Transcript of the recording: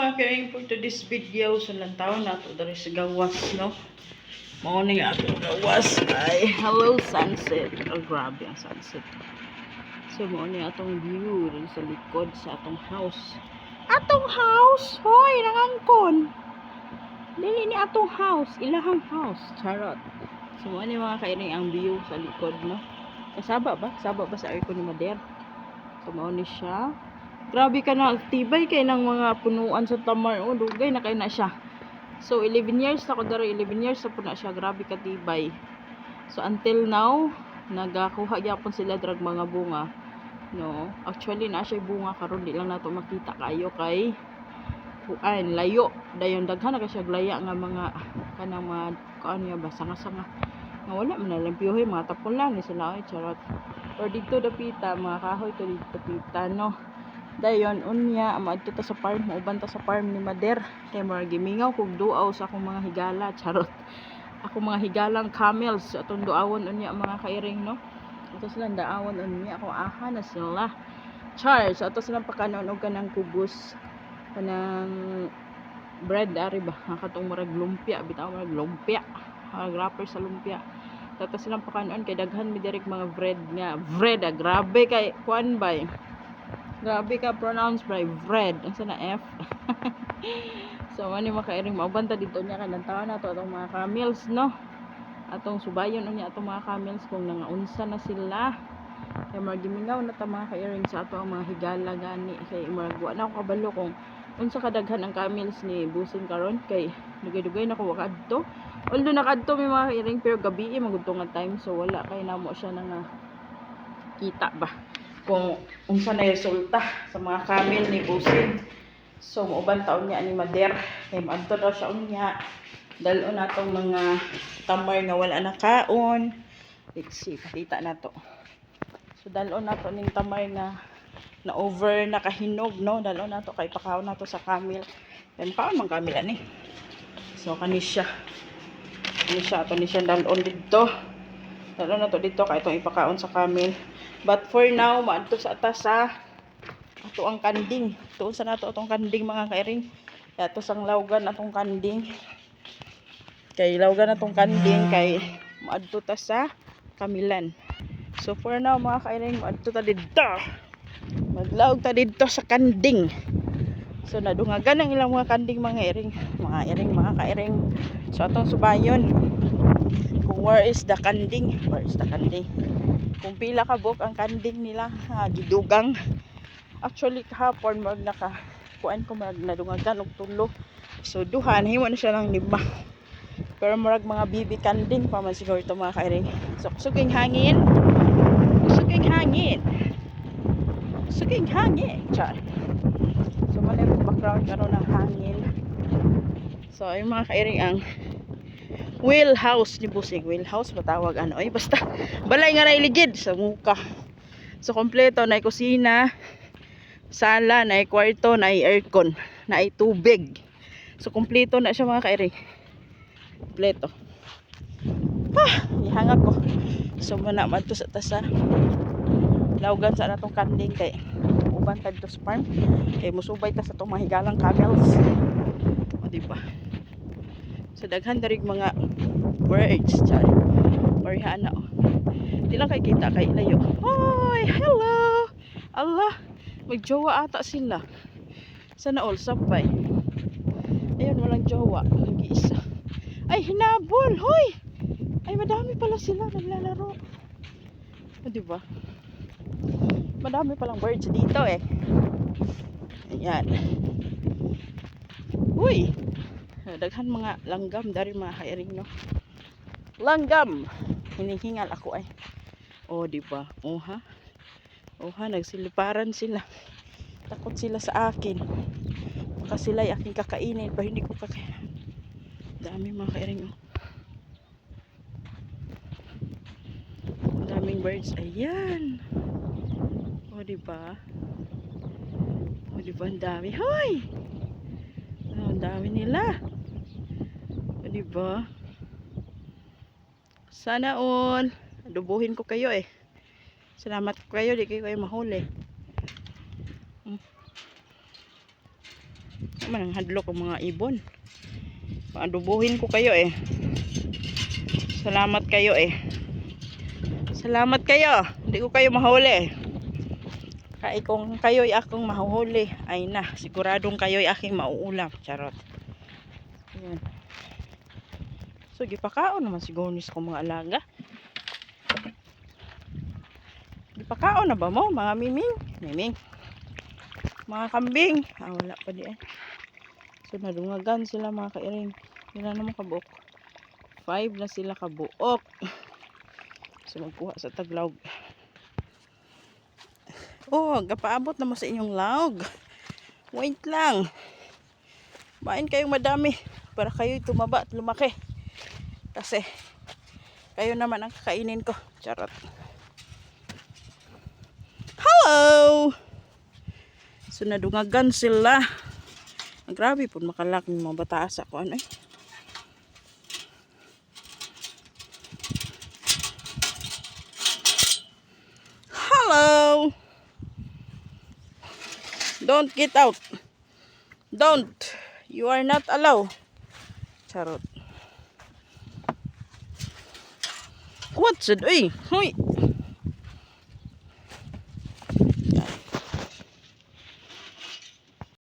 mga kaing for today's video sa lantaw na to dari sa gawas no? Morning ato gawas. Ay hello sunset. Oh grabe ang sunset. So morning atong view rin sa likod sa atong house. Atong house? Hoy nangangkon. Dili ni atong house ilahang house. Charot. So morning mga kairing ang view sa likod no? Kasaba ba? Kasaba ba sa aircon ni Mader? So morning siya Grabe ka na, tibay kay ng mga punuan sa tamar. Oh, dugay na kay na siya. So, 11 years na ko daro, 11 years na po na siya. Grabe ka tibay. So, until now, nagakuha gyapon sila drag mga bunga. No, actually na siya bunga karon di lang nato makita kayo kay kuan layo dayon daghan na siya glaya nga mga kanang mga kuan niya ba sanga-sanga nga wala man lang piyohay mga tapon lang ni sila ay charot or dito dapita mga kahoy to dito dapita no dayon unya maadto ta sa farm uban ta sa farm ni Mader. Kay mga gimingaw kog duaw sa akong mga higala charot. Ako mga higalang camels atong duawon unya mga kairing no? Ito sila daawon unya ako aha na sila. Char so ato silang pakanon og kanang kubos kanang bread ari ba? Katong murag lumpia bitaw murag lumpia. Uh, wrapper sa lumpia. Tapos silang pakanon kay daghan mi direk mga bread nga. Bread ah, grabe kay kuan bay Grabe ka pronounce by Fred. Ang sana F. so, ano makairing maubanta dito niya kanang taon na to atong mga camels, no? Atong subayon niya atong mga camels kung nangaunsa na sila. Kaya mga gimingaw na ta mga kairing sa ato mga higala gani. Kay maragwa na ako kabalo kung unsa kadaghan ang camels ni Busin karon kay dugay-dugay na ko wakadto. Although nakadto may mga kairing pero gabi magudto nga time so wala kay namo siya nga kita ba kung unsa na resulta sa mga camel ni Busin. So, mauban taon niya ni Mader. Kaya maadto daw siya unya. Dalon na tong mga tamar nga wala na kaon. Let's see, pakita na to. So, dalon na to ning tamar nga na over nakahinog, no? Dalon na to kay pakaon na to sa camel. Then, paon mang camel ani? So, kani siya. Kani siya. Ito ni siya dalon dito. Dalon na to dito kay itong ipakaon sa camel. But for now, maadto sa atas sa ato ang kanding. Tuon sa nato atong kanding mga kairing. Ato sang lawgan atong kanding. Kay lawgan atong kanding kay maadto ta sa kamilan. So for now mga kairing, maadto ta didto. Maglawg ta didto sa kanding. So nadungagan ang ilang mga kanding mga iring. Mga iring, mga kairing. So atong subayon. Kung where is the kanding? Where is the kanding? Kung pila ka book ang kanding nila ha, gidugang. Actually kahapon mag naka kuan ko mag nadungagan og tulo. So duha himo na siya ng lima. Pero marag mga bibi kanding pa man siguro ito mga kairing. So suking hangin. Suking hangin. Suking hangin char. So mali background karon ng hangin. So yung mga kairing ang wheel house ni Busing. Wheel house matawag ano. Ay basta balay nga nailigid sa muka. So kompleto na kusina, sala, na kwarto, na aircon, na tubig. So kompleto na siya mga kairing. Kompleto. Ah, ihangag ko. So muna madto sa tasa. Lawgan sa natong kanding kay uban kadto sa farm. Kay musubay ta sa tong mga higalang camels. O di ba? So daghan darig mga birds char. Or hana oh. Di lang kay kita kay layo. Hoy, hello. Allah, magjowa ata sila. Sana all sabay. Ayun walang jowa, nag-iisa. Ay hinabol, hoy. Ay madami pala sila naglalaro. O di ba? Madami palang birds dito eh. Ayan. Uy, daghan mga langgam dari mga kairing no langgam! Hinihingal ako ay. Oh di ba? Oh ha nagsiliparan sila. Takot sila sa akin. Baka sila ay aking kakainin pa hindi ko kakainin dami mga kairing oh. Daming birds ayan. Oh di ba? Oh di ba? Ang dami. Hoy! Oh, ang dami nila di ba? Sana all. Adubuhin ko kayo eh. Salamat ko kayo, di kayo kayo mahuli. Hmm. man ang hadlok ang mga ibon. Paadubuhin ko kayo eh. Salamat kayo eh. Salamat kayo. Hindi ko kayo mahuli. Kaya kung kayo'y akong mahuhuli, ay na, siguradong kayo'y aking mauulam. Charot. Ayan. So, gipakaon naman siguro nis kong mga alaga. Gipakaon na ba mo, mga miming? Miming. Mga kambing. Ah, wala pa di eh. So, nadungagan sila mga kairing. Wala naman kabuok. Five na sila kabuok. So, magkuha sa taglaw. Oh, gapaabot naman sa inyong laog. Wait lang. Main kayong madami para kayo tumaba at lumaki. Kasi kayo naman ang kakainin ko. Charot. Hello! So nadungagan sila. Ang grabe po makalak ng mga bataas ako ano eh. Hello! Don't get out. Don't. You are not allowed. Charot. Quần 嘿